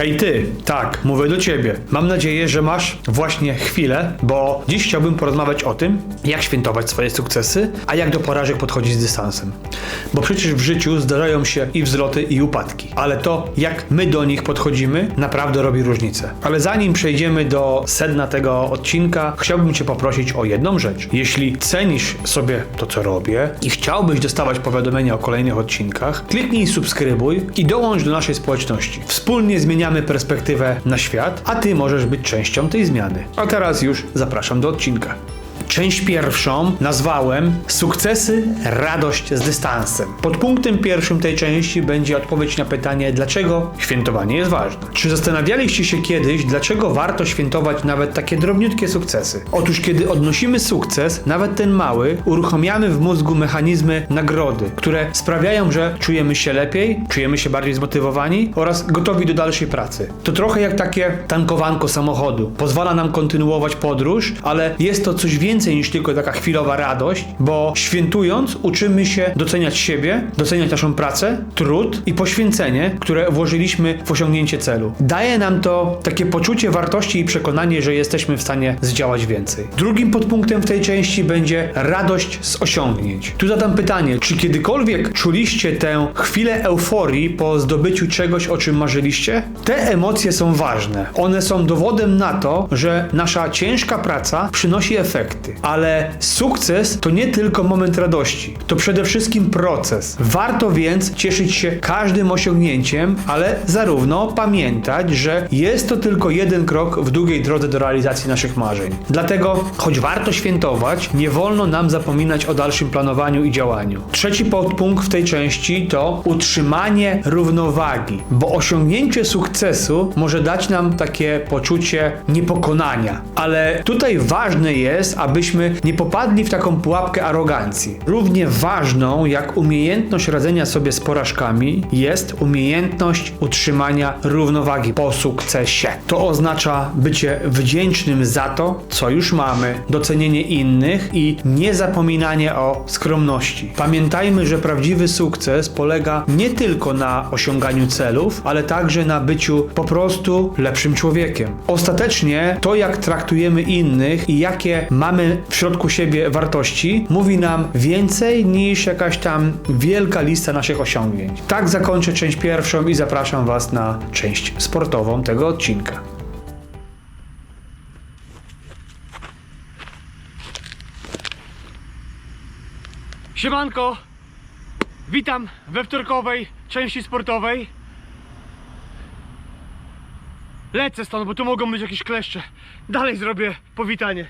Hej ty, tak, mówię do ciebie. Mam nadzieję, że masz właśnie chwilę, bo dziś chciałbym porozmawiać o tym, jak świętować swoje sukcesy, a jak do porażek podchodzić z dystansem. Bo przecież w życiu zdarzają się i wzloty, i upadki, ale to, jak my do nich podchodzimy, naprawdę robi różnicę. Ale zanim przejdziemy do sedna tego odcinka, chciałbym cię poprosić o jedną rzecz. Jeśli cenisz sobie to, co robię i chciałbyś dostawać powiadomienia o kolejnych odcinkach, kliknij subskrybuj i dołącz do naszej społeczności. Wspólnie zmieniamy perspektywę na świat, a ty możesz być częścią tej zmiany. A teraz już zapraszam do odcinka. Część pierwszą nazwałem Sukcesy, radość z dystansem. Pod punktem pierwszym tej części będzie odpowiedź na pytanie, dlaczego świętowanie jest ważne. Czy zastanawialiście się kiedyś, dlaczego warto świętować nawet takie drobniutkie sukcesy? Otóż, kiedy odnosimy sukces, nawet ten mały, uruchamiamy w mózgu mechanizmy nagrody, które sprawiają, że czujemy się lepiej, czujemy się bardziej zmotywowani oraz gotowi do dalszej pracy. To trochę jak takie tankowanko samochodu. Pozwala nam kontynuować podróż, ale jest to coś więcej niż tylko taka chwilowa radość, bo świętując uczymy się doceniać siebie, doceniać naszą pracę, trud i poświęcenie, które włożyliśmy w osiągnięcie celu. Daje nam to takie poczucie wartości i przekonanie, że jesteśmy w stanie zdziałać więcej. Drugim podpunktem w tej części będzie radość z osiągnięć. Tu zadam pytanie, czy kiedykolwiek czuliście tę chwilę euforii po zdobyciu czegoś, o czym marzyliście? Te emocje są ważne. One są dowodem na to, że nasza ciężka praca przynosi efekty. Ale sukces to nie tylko moment radości, to przede wszystkim proces. Warto więc cieszyć się każdym osiągnięciem, ale zarówno pamiętać, że jest to tylko jeden krok w długiej drodze do realizacji naszych marzeń. Dlatego, choć warto świętować, nie wolno nam zapominać o dalszym planowaniu i działaniu. Trzeci podpunkt w tej części to utrzymanie równowagi, bo osiągnięcie sukcesu może dać nam takie poczucie niepokonania. Ale tutaj ważne jest, abyśmy nie popadli w taką pułapkę arogancji. Równie ważną jak umiejętność radzenia sobie z porażkami jest umiejętność utrzymania równowagi po sukcesie. To oznacza bycie wdzięcznym za to, co już mamy, docenienie innych i niezapominanie o skromności. Pamiętajmy, że prawdziwy sukces polega nie tylko na osiąganiu celów, ale także na byciu po prostu lepszym człowiekiem. Ostatecznie to, jak traktujemy innych i jakie mamy w środku siebie wartości, mówi nam więcej niż jakaś tam wielka lista naszych osiągnięć. Tak zakończę część pierwszą i zapraszam Was na część sportową tego odcinka. Siemanko! Witam we wtorkowej części sportowej. Lecę stąd, bo tu mogą być jakieś kleszcze. Dalej zrobię powitanie.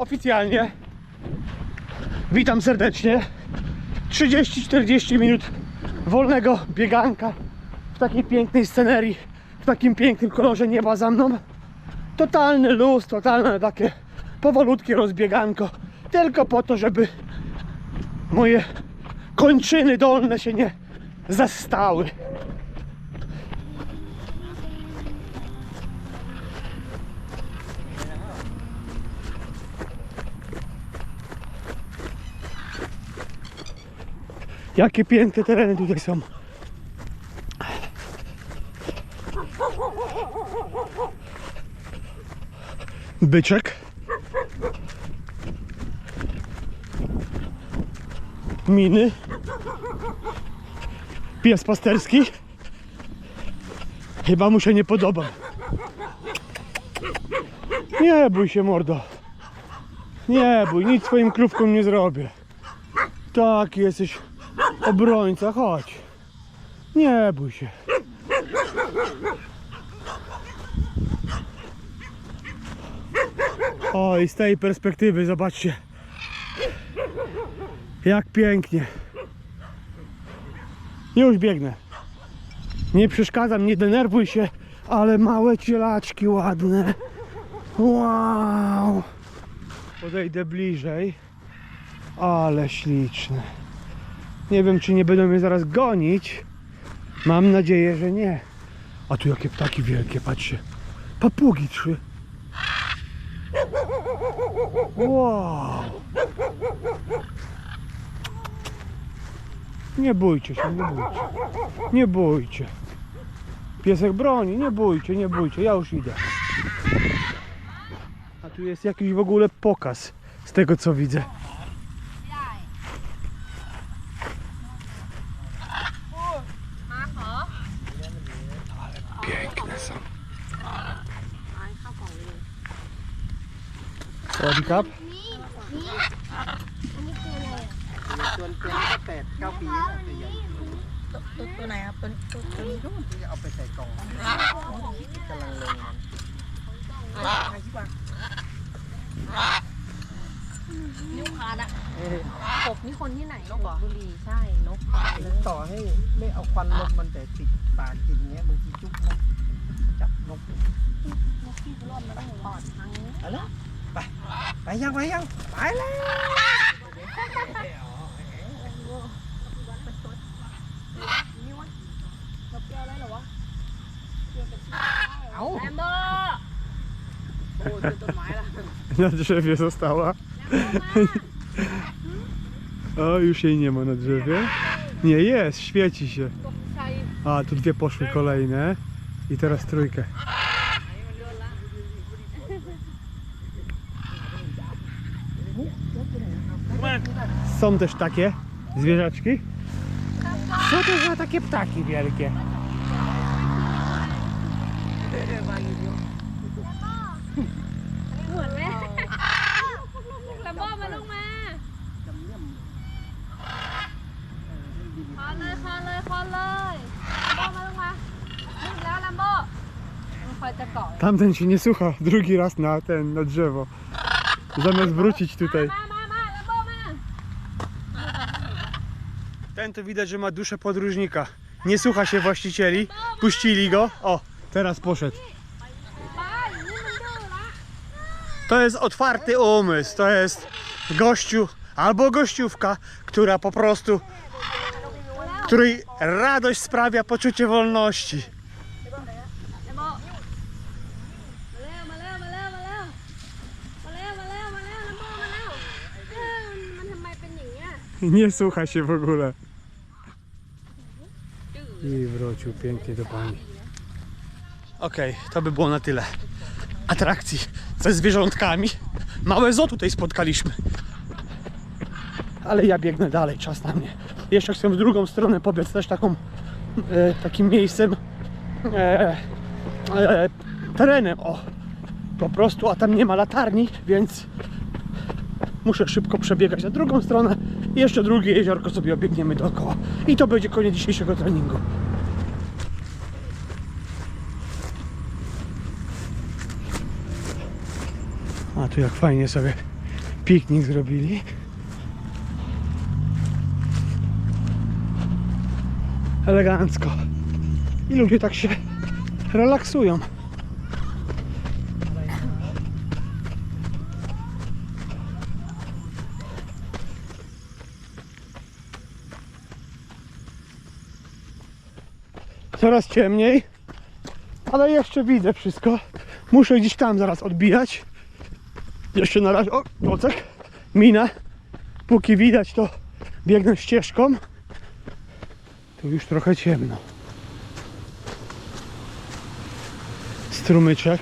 Oficjalnie witam serdecznie. 30-40 minut wolnego bieganka w takiej pięknej scenerii, w takim pięknym kolorze nieba za mną. Totalny luz, totalne takie powolutkie rozbieganko. Tylko po to, żeby moje kończyny dolne się nie zastały. Jakie piękne tereny tutaj są. Byczek. Miny. Pies pasterski. Chyba mu się nie podoba. Nie bój się, mordo. Nie bój, nic swoim krówkom nie zrobię. Tak, jesteś obrońca, chodź. Nie bój się. O, i z tej perspektywy zobaczcie. Jak pięknie. Już biegnę. Nie przeszkadzam, nie denerwuj się, ale małe cielaczki ładne. Wow. Podejdę bliżej. Ale śliczne. Nie wiem, czy nie będą mnie zaraz gonić. Mam nadzieję, że nie. A tu jakie ptaki wielkie, patrzcie. Papugi trzy. Wow. Nie bójcie się, nie bójcie. Nie bójcie. Piesek broni, nie bójcie, nie bójcie, ja już idę. A tu jest jakiś w ogóle pokaz z tego co widzę. Swaddy Cup? ส่วนเป็นก็แปดเก้าปีแล้วแต่ยังตัวตัวไหนครับตัวตัวตัวนี้รุ่นจะเอาไปใส่กล่องกำลังลงมันอะไรที่ว่านิ้วขาดอะกบนี่คนที่ไหนนกบุรีใช่นกต่อให้ไม่เอาควันลมมันแต่ติดปากกินเงี้ยบางทีจุกนกจับนกนกที่ร่อนมันต้องปอดทางนี้ไปแล้ว ไปไปยังไปยังไปแล้ว นกเปรี้ยวได้เหรอวะ เอา แอมเบอร์โอ้ยต้นไม้ละ Na drzewie została. O, już jej nie ma na drzewie. Nie, jest, świeci się. ตกใจ A, tu dwie poszły kolejne. I teraz trójkę. są też takie zwierzaczki. Co to za takie ptaki wielkie? Tamten się nie słucha drugi raz na ten, na drzewo. Zamiast wrócić tutaj. Ten to widać, że ma duszę podróżnika. Nie słucha się właścicieli. Puścili go. O, teraz poszedł. To jest otwarty umysł. To jest gościu albo gościówka, która po prostu której radość sprawia poczucie wolności. Nie słucha się w ogóle. I wrócił pięknie do pani. Okej, to by było na tyle. Atrakcji ze zwierzątkami. Małe zo tutaj spotkaliśmy. Ale ja biegnę dalej, czas na mnie. Jeszcze chcę w drugą stronę pobiec, też taką, e, takim miejscem, e, e, terenem, o. Po prostu, a tam nie ma latarni, więc Muszę szybko przebiegać na drugą stronę jeszcze drugie jeziorko sobie obiegniemy dookoła. I to będzie koniec dzisiejszego treningu. A tu jak fajnie sobie piknik zrobili. Elegancko. I ludzie tak się relaksują. Coraz ciemniej, ale jeszcze widzę wszystko. Muszę gdzieś tam zaraz odbijać. Jeszcze na razie, o, klocek, minę. Póki widać, to biegnę ścieżką. Tu już trochę ciemno. Strumyczek.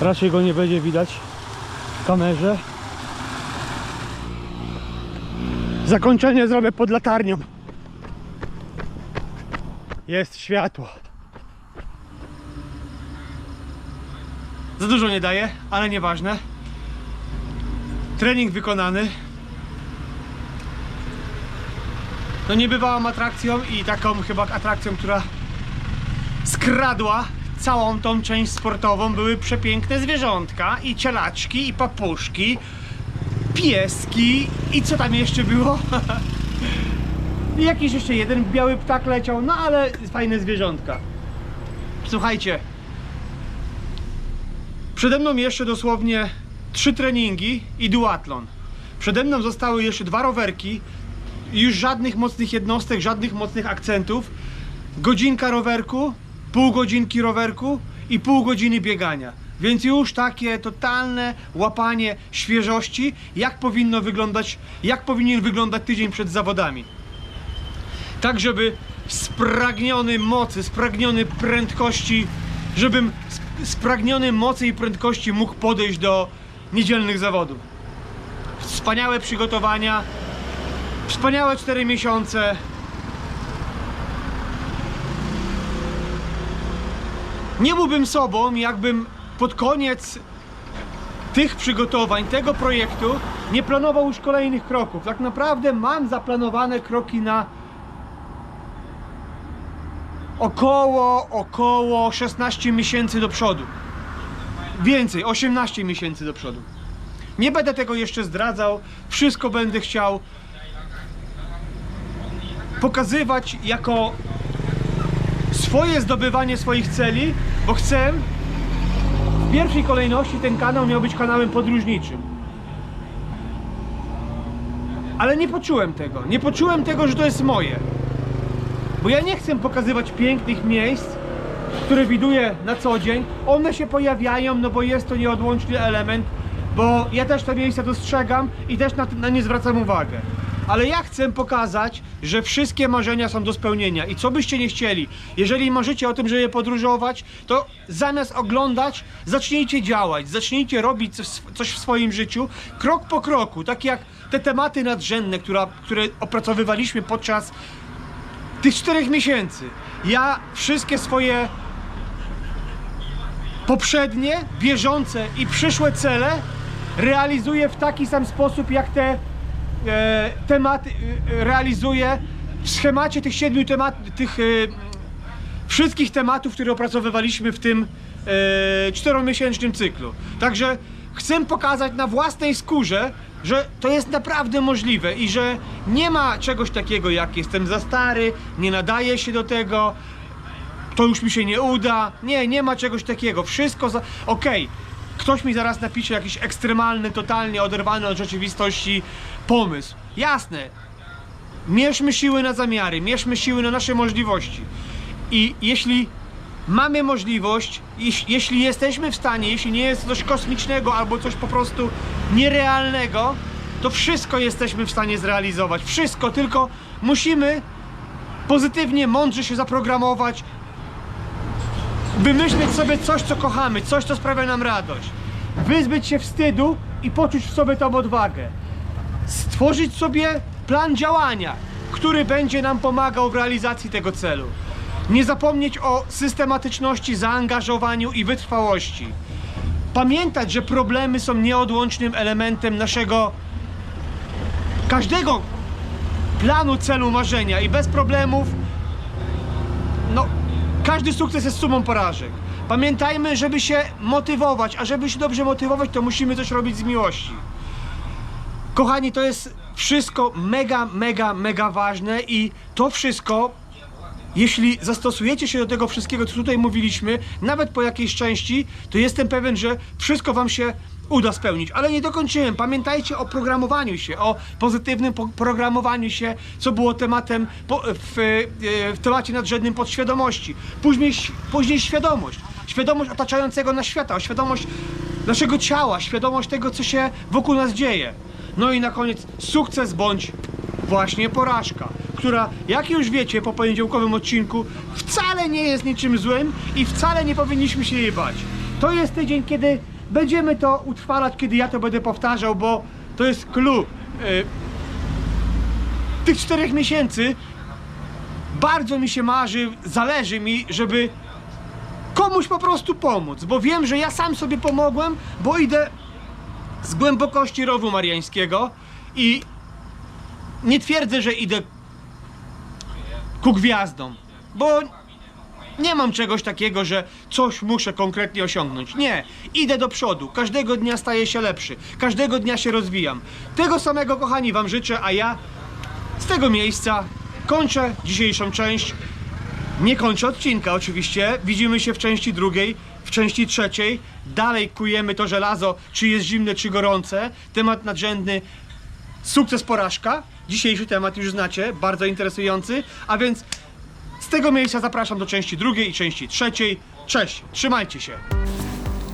Raczej go nie będzie widać w kamerze. Zakończenie zrobię pod latarnią. Jest światło. Za dużo nie daje, ale nieważne. Trening wykonany. No niebywałą atrakcją i taką chyba atrakcją, która skradła całą tą część sportową. Były przepiękne zwierzątka i cielaczki i papuszki, pieski i co tam jeszcze było? I jakiś jeszcze jeden biały ptak leciał, no ale fajne zwierzątka. Słuchajcie. Przede mną jeszcze dosłownie trzy treningi i duatlon. Przede mną zostały jeszcze dwa rowerki. Już żadnych mocnych jednostek, żadnych mocnych akcentów. Godzinka rowerku, pół godzinki rowerku i pół godziny biegania. Więc już takie totalne łapanie świeżości, jak powinno wyglądać, jak powinien wyglądać tydzień przed zawodami. Tak, żeby spragniony mocy, spragniony prędkości, żebym sp- spragniony mocy i prędkości mógł podejść do niedzielnych zawodów. Wspaniałe przygotowania, wspaniałe 4 miesiące. Nie byłbym sobą, jakbym pod koniec tych przygotowań, tego projektu nie planował już kolejnych kroków. Tak naprawdę mam zaplanowane kroki na około, około 16 miesięcy do przodu. Więcej, 18 miesięcy do przodu. Nie będę tego jeszcze zdradzał. Wszystko będę chciał pokazywać jako swoje zdobywanie swoich celi, bo chcę w pierwszej kolejności ten kanał miał być kanałem podróżniczym. Ale nie poczułem tego. Nie poczułem tego, że to jest moje. Bo ja nie chcę pokazywać pięknych miejsc, które widuję na co dzień. One się pojawiają, no bo jest to nieodłączny element, bo ja też te miejsca dostrzegam i też na, na nie zwracam uwagę. Ale ja chcę pokazać, że wszystkie marzenia są do spełnienia i co byście nie chcieli, jeżeli marzycie o tym, żeby podróżować, to zamiast oglądać, zacznijcie działać, zacznijcie robić coś, w swoim życiu, krok po kroku, tak jak te tematy nadrzędne, która, które opracowywaliśmy podczas tych czterech miesięcy. Ja wszystkie swoje poprzednie, bieżące i przyszłe cele realizuję w taki sam sposób, jak te e, tematy e, realizuję w schemacie tych siedmiu temat, tych e, wszystkich tematów, które opracowywaliśmy w tym e, czteromiesięcznym cyklu. Także chcę pokazać na własnej skórze, że to jest naprawdę możliwe i że nie ma czegoś takiego jak jestem za stary, nie nadaje się do tego, to już mi się nie uda. Nie, nie ma czegoś takiego. Wszystko za. Okej, ktoś mi zaraz napisze jakiś ekstremalny, totalnie oderwany od rzeczywistości pomysł. Jasne. Mierzmy siły na zamiary, mierzmy siły na nasze możliwości. I jeśli mamy możliwość, jeś- jeśli jesteśmy w stanie, jeśli nie jest coś kosmicznego albo coś po prostu nierealnego, to wszystko jesteśmy w stanie zrealizować. Wszystko, tylko musimy pozytywnie, mądrze się zaprogramować, wymyśleć sobie coś, co kochamy, coś, co sprawia nam radość. Wyzbyć się wstydu i poczuć w sobie tą odwagę. Stworzyć sobie plan działania, który będzie nam pomagał w realizacji tego celu. Nie zapomnieć o systematyczności, zaangażowaniu i wytrwałości. Pamiętać, że problemy są nieodłącznym elementem naszego każdego planu, celu, marzenia i bez problemów no, każdy sukces jest sumą porażek. Pamiętajmy, żeby się motywować, a żeby się dobrze motywować, to musimy coś robić z miłości. Kochani, to jest wszystko mega, mega, mega ważne i to wszystko, jeśli zastosujecie się do tego wszystkiego, co tutaj mówiliśmy, nawet po jakiejś części, to jestem pewien, że wszystko wam się uda spełnić. Ale nie dokończyłem. Pamiętajcie o programowaniu się, o pozytywnym po- programowaniu się, co było tematem po, w, e, w temacie nadrzędnym podświadomości. Później, później świadomość. Świadomość otaczającego nas świata, świadomość naszego ciała, świadomość tego, co się wokół nas dzieje. No i na koniec sukces bądź właśnie porażka, która, jak już wiecie po poniedziałkowym odcinku, wcale nie jest niczym złym i wcale nie powinniśmy się jej bać. To jest tydzień, kiedy będziemy to utrwalać, kiedy ja to będę powtarzał, bo to jest clue. y, tych czterech miesięcy bardzo mi się marzy, zależy mi, żeby komuś po prostu pomóc, bo wiem, że ja sam sobie pomogłem, bo idę z głębokości rowu mariańskiego i nie twierdzę, że idę ku gwiazdom, bo nie mam czegoś takiego, że coś muszę konkretnie osiągnąć. Nie, idę do przodu, każdego dnia staję się lepszy, każdego dnia się rozwijam. Tego samego, kochani, Wam życzę, a ja z tego miejsca kończę dzisiejszą część. Nie kończę odcinka oczywiście. Widzimy się w części drugiej, w części trzeciej. Dalej kujemy to żelazo, czy jest zimne, czy gorące. Temat nadrzędny sukces, porażka. Dzisiejszy temat już znacie, bardzo interesujący. A więc z tego miejsca zapraszam do części drugiej i części trzeciej. Cześć, trzymajcie się.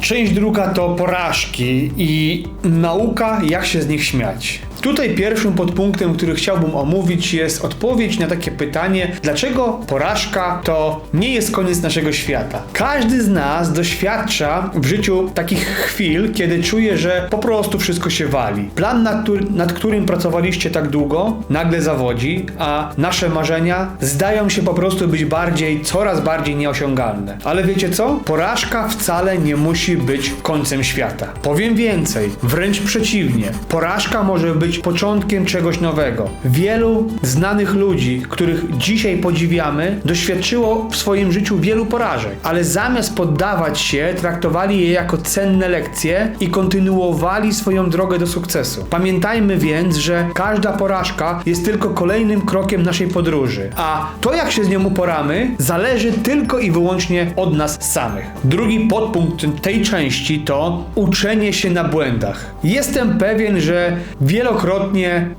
Część druga to porażki i nauka, jak się z nich śmiać. Tutaj pierwszym podpunktem, który chciałbym omówić, jest odpowiedź na takie pytanie, dlaczego porażka to nie jest koniec naszego świata. Każdy z nas doświadcza w życiu takich chwil, kiedy czuje, że po prostu wszystko się wali. Plan, nad, nad którym pracowaliście tak długo, nagle zawodzi, a nasze marzenia zdają się po prostu być bardziej, coraz bardziej nieosiągalne. Ale wiecie co? Porażka wcale nie musi być końcem świata. Powiem więcej, wręcz przeciwnie. Porażka może być początkiem czegoś nowego. Wielu znanych ludzi, których dzisiaj podziwiamy, doświadczyło w swoim życiu wielu porażek, ale zamiast poddawać się, traktowali je jako cenne lekcje i kontynuowali swoją drogę do sukcesu. Pamiętajmy więc, że każda porażka jest tylko kolejnym krokiem naszej podróży, a to jak się z nią uporamy, zależy tylko i wyłącznie od nas samych. Drugi podpunkt tej części to uczenie się na błędach. Jestem pewien, że wielokrotnie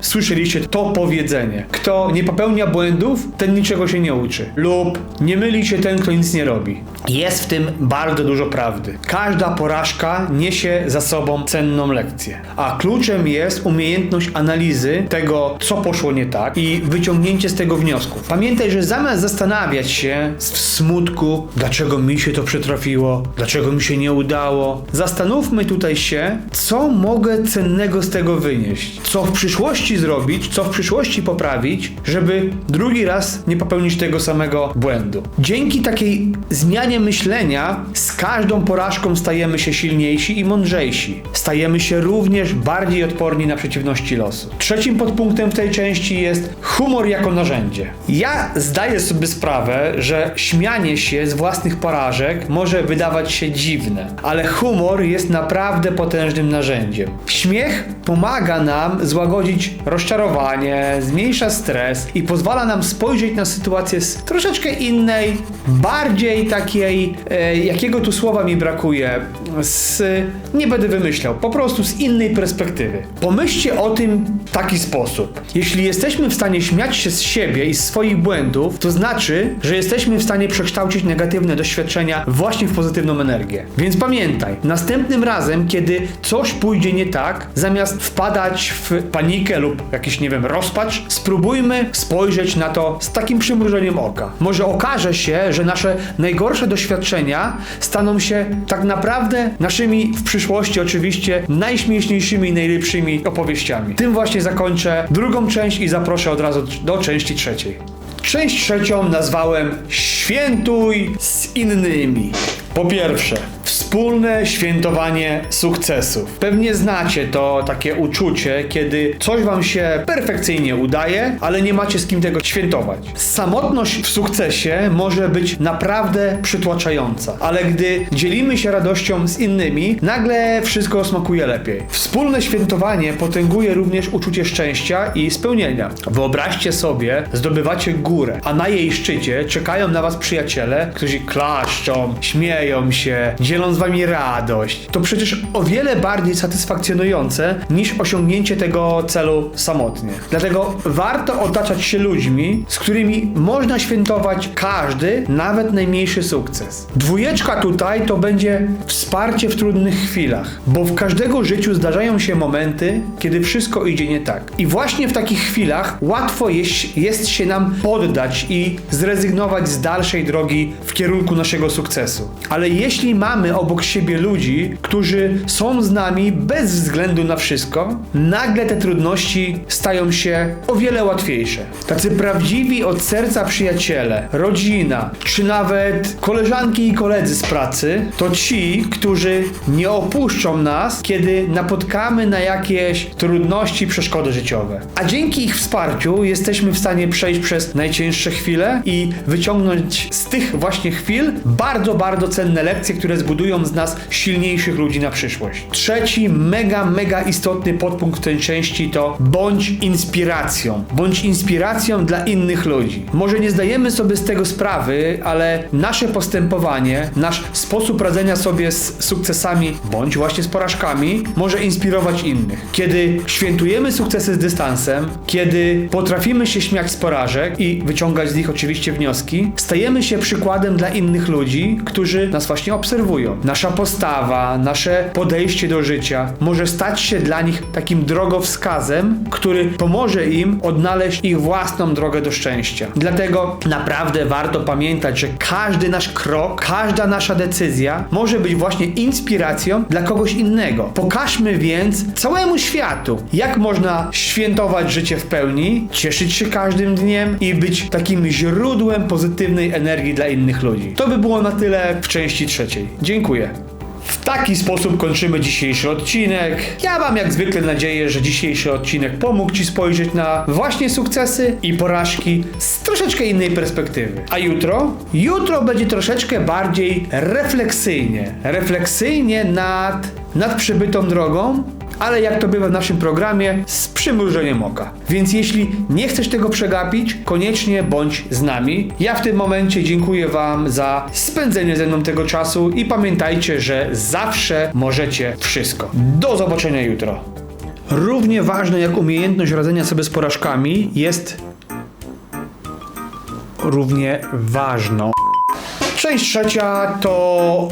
słyszeliście to powiedzenie. Kto nie popełnia błędów, ten niczego się nie uczy. Lub nie myli się ten, kto nic nie robi. Jest w tym bardzo dużo prawdy. Każda porażka niesie za sobą cenną lekcję. A kluczem jest umiejętność analizy tego, co poszło nie tak i wyciągnięcie z tego wniosków. Pamiętaj, że zamiast zastanawiać się w smutku, dlaczego mi się to przytrafiło, dlaczego mi się nie udało, zastanówmy tutaj się, co mogę cennego z tego wynieść. Co w przyszłości zrobić, co w przyszłości poprawić, żeby drugi raz nie popełnić tego samego błędu. Dzięki takiej zmianie myślenia z każdą porażką stajemy się silniejsi i mądrzejsi. Stajemy się również bardziej odporni na przeciwności losu. Trzecim podpunktem w tej części jest humor jako narzędzie. Ja zdaję sobie sprawę, że śmianie się z własnych porażek może wydawać się dziwne, ale humor jest naprawdę potężnym narzędziem. Śmiech pomaga nam złagodzić rozczarowanie, zmniejsza stres i pozwala nam spojrzeć na sytuację z troszeczkę innej, bardziej takiej, e, jakiego tu słowa mi brakuje, z, nie będę wymyślał, po prostu z innej perspektywy. Pomyślcie o tym w taki sposób. Jeśli jesteśmy w stanie śmiać się z siebie i z swoich błędów, to znaczy, że jesteśmy w stanie przekształcić negatywne doświadczenia właśnie w pozytywną energię. Więc pamiętaj, następnym razem, kiedy coś pójdzie nie tak, zamiast wpadać w panikę lub jakiś, nie wiem, rozpacz, spróbujmy spojrzeć na to z takim przymrużeniem oka. Może okaże się, że nasze najgorsze doświadczenia staną się tak naprawdę naszymi w przyszłości oczywiście najśmieszniejszymi i najlepszymi opowieściami. Tym właśnie zakończę drugą część i zaproszę od razu do części trzeciej. Część trzecią nazwałem Świętuj z innymi. Po pierwsze, wspólne świętowanie sukcesów. Pewnie znacie to takie uczucie, kiedy coś wam się perfekcyjnie udaje, ale nie macie z kim tego świętować. Samotność w sukcesie może być naprawdę przytłaczająca, ale gdy dzielimy się radością z innymi, nagle wszystko smakuje lepiej. Wspólne świętowanie potęguje również uczucie szczęścia i spełnienia. Wyobraźcie sobie, zdobywacie górę, a na jej szczycie czekają na was przyjaciele, którzy klaszczą, śmieją się, dzielą z wami radość. To przecież o wiele bardziej satysfakcjonujące niż osiągnięcie tego celu samotnie. Dlatego warto otaczać się ludźmi, z którymi można świętować każdy, nawet najmniejszy sukces. Dwójeczka tutaj to będzie wsparcie w trudnych chwilach, bo w każdego życiu zdarzają się momenty, kiedy wszystko idzie nie tak. I właśnie w takich chwilach łatwo jest, jest się nam poddać i zrezygnować z dalszej drogi w kierunku naszego sukcesu. Ale jeśli mamy obok siebie ludzi, którzy są z nami bez względu na wszystko, nagle te trudności stają się o wiele łatwiejsze. Tacy prawdziwi od serca przyjaciele, rodzina, czy nawet koleżanki i koledzy z pracy, to ci, którzy nie opuszczą nas, kiedy napotkamy na jakieś trudności, przeszkody życiowe. A dzięki ich wsparciu jesteśmy w stanie przejść przez najcięższe chwile i wyciągnąć z tych właśnie chwil bardzo, bardzo cenne lekcje, które zbudują z nas silniejszych ludzi na przyszłość. Trzeci, mega, mega istotny podpunkt tej części to bądź inspiracją. Bądź inspiracją dla innych ludzi. Może nie zdajemy sobie z tego sprawy, ale nasze postępowanie, nasz sposób radzenia sobie z sukcesami, bądź właśnie z porażkami, może inspirować innych. Kiedy świętujemy sukcesy z dystansem, kiedy potrafimy się śmiać z porażek i wyciągać z nich oczywiście wnioski, stajemy się przykładem dla innych ludzi, którzy nas właśnie obserwują. Nasza postawa, nasze podejście do życia może stać się dla nich takim drogowskazem, który pomoże im odnaleźć ich własną drogę do szczęścia. Dlatego naprawdę warto pamiętać, że każdy nasz krok, każda nasza decyzja może być właśnie inspiracją dla kogoś innego. Pokażmy więc całemu światu, jak można świętować życie w pełni, cieszyć się każdym dniem i być takim źródłem pozytywnej energii dla innych ludzi. To by było na tyle w części trzeciej. Dziękuję. W taki sposób kończymy dzisiejszy odcinek. Ja mam jak zwykle nadzieję, że dzisiejszy odcinek pomógł Ci spojrzeć na właśnie sukcesy i porażki z troszeczkę innej perspektywy. A jutro? Jutro będzie troszeczkę bardziej refleksyjnie. Refleksyjnie nad, nad przebytą drogą, ale jak to bywa w naszym programie, z przymrużeniem oka. Więc jeśli nie chcesz tego przegapić, koniecznie bądź z nami. Ja w tym momencie dziękuję Wam za spędzenie ze mną tego czasu i pamiętajcie, że zawsze możecie wszystko. Do zobaczenia jutro. Równie ważne jak umiejętność radzenia sobie z porażkami jest równie ważną. Część trzecia to